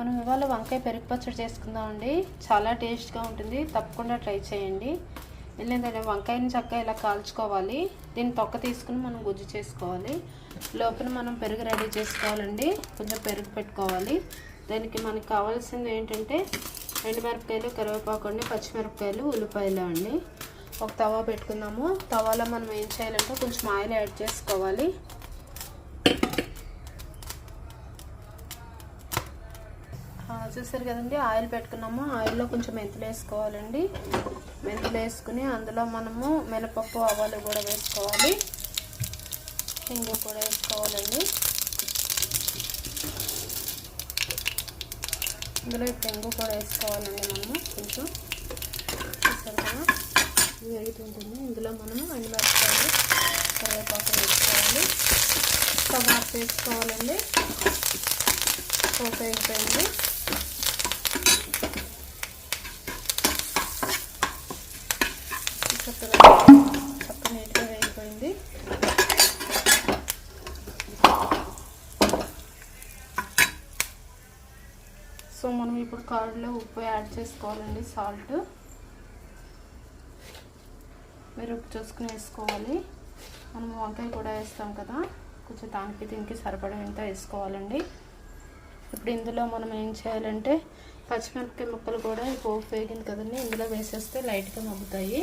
మనం ఇవాళ వంకాయ పెరుగు పచ్చడి చేసుకుందామండి చాలా టేస్ట్గా ఉంటుంది. తప్పకుండా ట్రై చేయండి. వెళ్ళిందంటే వంకాయని చక్కగా ఇలా కాల్చుకోవాలి. దీన్ని తొక్క తీసుకుని మనం గుజ్జు చేసుకోవాలి. లోపల మనం పెరుగు రెడీ చేసుకోవాలండి. కొంచెం పెరుగు పెట్టుకోవాలి. దానికి మనకు కావాల్సింది ఏంటంటే ఎండుమిరపకాయలు కరివేపాకు అండి పచ్చిమిరపకాయలు ఉల్లిపాయలు అండి. ఒక తవా పెట్టుకుందాము. తవాలో మనం ఏం చేయాలంటే కొంచెం ఆయిల్ యాడ్ చేసుకోవాలి. చూసారు కదండి ఆయిల్ పెట్టుకున్నాము. ఆయిల్లో కొంచెం మెంతులు వేసుకోవాలండి. మెంతులు వేసుకుని అందులో మనము మినపప్పు ఆవాలు కూడా వేసుకోవాలి. ఇంగు కూడా వేసుకోవాలండి. ఇందులో పెంగు కూడా వేసుకోవాలండి మనము కొంచెం. చూసారు కదా? వేగుతుంటుంది ఇందులో మనము ఎండుమిరపకాయలు కరివేపాకు వేసుకోవాలి. టమాటా వేసుకోవాలండి. పోపు అయిపోయింది చక్కగా చక్క నీట్గా వేగిపోయింది. సో మనం ఇప్పుడు కారులో ఉప్పు యాడ్ చేసుకోవాలండి సాల్ట్. మీరు ఉప్పు చూసుకుని వేసుకోవాలి. మనం వంకాయ కూడా వేస్తాం కదా కొంచెం దానికి దీనికి సరిపడేంత వేసుకోవాలండి. ఇప్పుడు ఇందులో మనం ఏం చేయాలంటే పచ్చిమిరపకాయ ముక్కలు కూడా ఈ పోపు వేగింది కదండి ఇందులో వేసేస్తే లైట్గా మగ్గుతాయి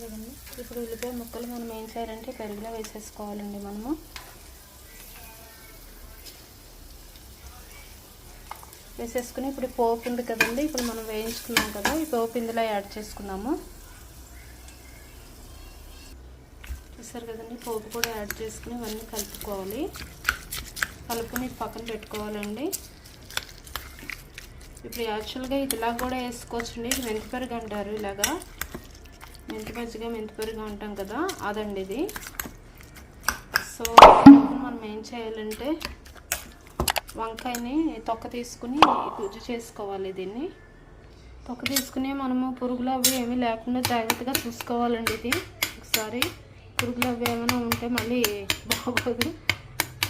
కదండి. ఇప్పుడు ఉల్లిపాయ ముక్కలు మనం ఏం చేయాలంటే పెరుగులో వేసేసుకోవాలండి మనము. వేసేసుకుని ఇప్పుడు పోపు ఉంది కదండి ఇప్పుడు మనం వేయించుకున్నాం కదా ఈ పోపు ఇందులో యాడ్ చేసుకున్నాము. చూసారు కదండి పోపు కూడా యాడ్ చేసుకుని ఇవన్నీ కలుపుకోవాలి. కలుపుకొని పక్కన పెట్టుకోవాలండి. ఇప్పుడు యాక్చువల్గా ఇదిలా కూడా వేసుకోవచ్చండి ఇది మెంతి పెరుగు అంటారు ఇలాగా. మెంతి మజ్జిగ మెంతి పెరుగు అంటాం కదా అదండి ఇది. సో మనం ఏం చేయాలంటే వంకాయని తొక్క తీసుకుని గుజ్జు చేసుకోవాలి దీన్ని. తొక్క తీసుకుని మనము పురుగులు అవి ఏమీ లేకుండా జాగ్రత్తగా చూసుకోవాలండి ఇది. ఒకసారి పురుగులు అవి ఏమైనా ఉంటే మళ్ళీ బాగోదు.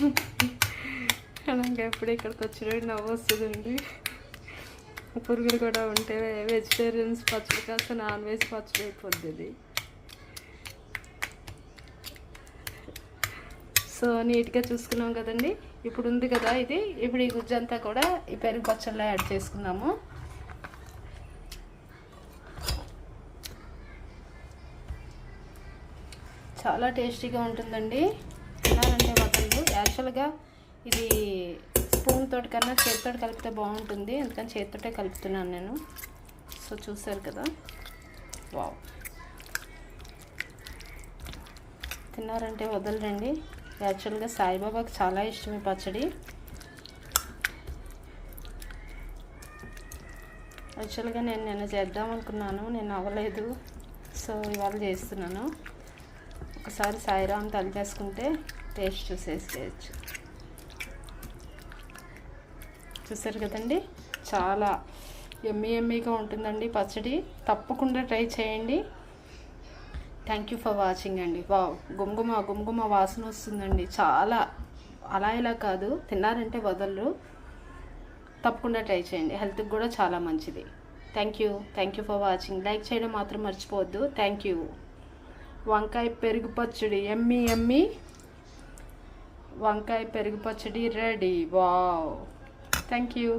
అలాగే ఎప్పుడు ఇక్కడికి వచ్చినవి నవ్వు వస్తుందండి. పురుగులు కూడా ఉంటే వెజిటేరియన్స్ పచ్చడి కాస్త నాన్ వెజ్ పచ్చడి అయిపోద్ది ఇది. సో నీట్గా చూసుకున్నాం కదండి. ఇప్పుడు ఉంది కదా ఇది. ఇప్పుడు ఈ గుజ్జంతా కూడా ఈ పెరుగు పచ్చళ్ళలో యాడ్ చేసుకున్నాము చాలా టేస్టీగా ఉంటుందండి. తినాలంటే వదలదు యాక్చువల్గా ఇది స్పూన్ తోటి కన్నా చేతితో కలిపితే బాగుంటుంది. అందుకని చేతితోటే కలుపుతున్నాను నేను. సో చూసారు కదా. వావ్. తిన్నారంటే వదలరండి. యాక్చువల్గా సాయిబాబాకి చాలా ఇష్టం ఈ పచ్చడి. యాక్చువల్గా నేను నిన్న చేద్దాం అనుకున్నాను. నేను అవ్వలేదు. సో ఇవాళ చేస్తున్నాను. ఒకసారి సాయిరామ్ తలిపేసుకుంటే టేస్ట్ చూసేసేయచ్చు చూసారు కదండి? చాలా ఎమ్మీ ఎమ్మీగా ఉంటుందండి పచ్చడి. తప్పకుండా ట్రై చేయండి. థ్యాంక్ యూ ఫర్ వాచింగ్ అండి. వావ్ గుమ్గుమ గుమ్గుమ వాసన వస్తుందండి. చాలా అలా ఇలా కాదు తిన్నారంటే వదలరు. తప్పకుండా ట్రై చేయండి. హెల్త్కి కూడా చాలా మంచిది. Thank you thank you for watching like చేయడం మాత్రం మర్చిపోవద్దు. థ్యాంక్ యూ వంకాయ పెరుగు పచ్చడి ఎమ్మి ఎమ్మి. వంకాయ పెరుగు పచ్చడి రెడీ. వావ్. Thank you